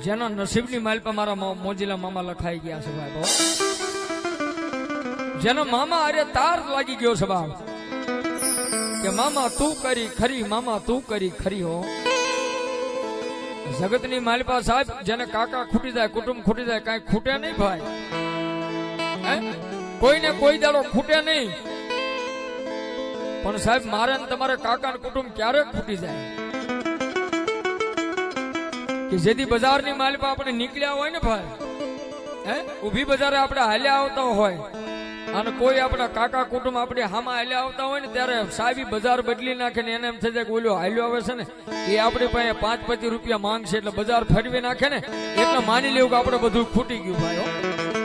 જેના નસીબની માલ પર મારા મોજીલા મામા લખાઈ ગયા છે ભાઈ જેનો મામા અરે તાર લાગી ગયો છે બાપ. કે મામા તું કરી ખરી, મામા તું કરી ખરી, હો. જગતની માલપા સાહેબ, જેને કાકા ખૂટી જાય, કુટુંબ ખૂટી જાય, કાંઈ ખૂટે નહીં ભાઈ. કોઈને કોઈ દાડો ખૂટે નહીં. પણ સાહેબ, મારે તમારે કાકા કુટુંબ ક્યારે ખૂટી જાય? કે જેથી બજારની માલિકા આપણે નીકળ્યા હોય ને ભાઈ, હે ઊભી બજારે આપણે હાલ્યા આવતા હોય અને કોઈ આપણા કાકા કુટુંબ આપણે હામાં હાલ્યા આવતા હોય ને, ત્યારે સાહેબી બજાર બદલી નાખે ને એને એમ થઈ જાય કે ઓલો હાલ્યો આવે છે ને, એ આપણી પાસે પાંચ પચીસ રૂપિયા માંગશે એટલે બજાર ફેરવી નાખે ને, એટલે માની લેવું કે આપણે બધું ખૂટી ગયું ભાઈ.